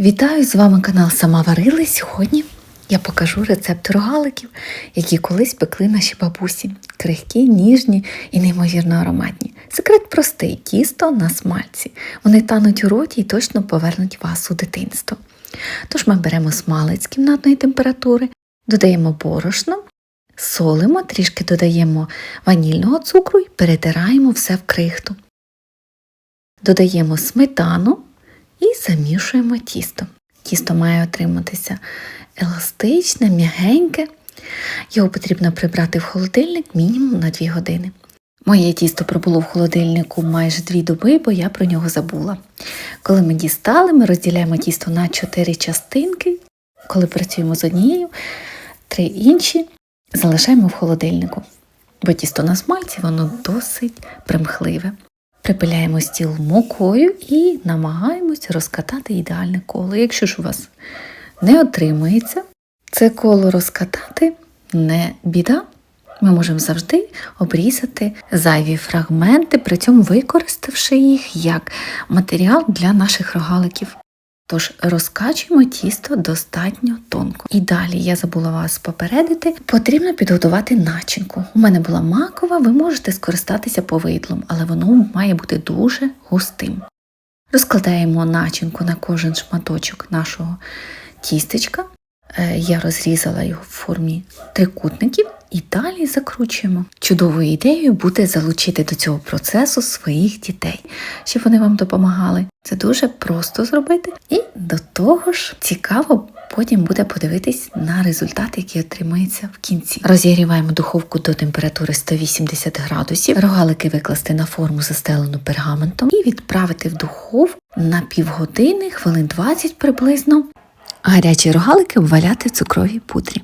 Вітаю з вами канал Сама Варили. Сьогодні я покажу рецепт рогаликів, які колись пекли наші бабусі. Крихкі, ніжні і неймовірно ароматні. Секрет простий тісто на смальці. Вони тануть у роті і точно повернуть вас у дитинство. Тож ми беремо смалець кімнатної температури, додаємо борошно, солимо, трішки додаємо ванільного цукру і перетираємо все в крихту. Додаємо сметану замішуємо тісто. Тісто має отриматися еластичне, м'ягеньке. Його потрібно прибрати в холодильник мінімум на 2 години. Моє тісто пробуло в холодильнику майже 2 доби, бо я про нього забула. Коли ми дістали, ми розділяємо тісто на 4 частинки. Коли працюємо з однією, три інші залишаємо в холодильнику. Бо тісто на смальці воно досить примхливе. Припиляємо стіл мукою і намагаємось розкатати ідеальне коло. Якщо ж у вас не отримується, це коло розкатати не біда. Ми можемо завжди обрізати зайві фрагменти, при цьому використавши їх як матеріал для наших рогаликів. Тож розкачуємо тісто достатньо тонко. І далі я забула вас попередити, потрібно підготувати начинку. У мене була макова, ви можете скористатися повидлом, але воно має бути дуже густим. Розкладаємо начинку на кожен шматочок нашого тістечка. Е, Я розрізала його в формі трикутників і далі закручуємо. Чудовою ідеєю буде залучити до цього процесу своїх дітей, щоб вони вам допомагали. Це дуже просто зробити, і до того ж цікаво потім буде подивитись на результат, який отримається в кінці. Розігріваємо духовку до температури 180 градусів, рогалики викласти на форму застелену пергаментом і відправити в духовку на півгодини, хвилин 20 приблизно. Гарячі рогалики обваляти в цукровій пудрі.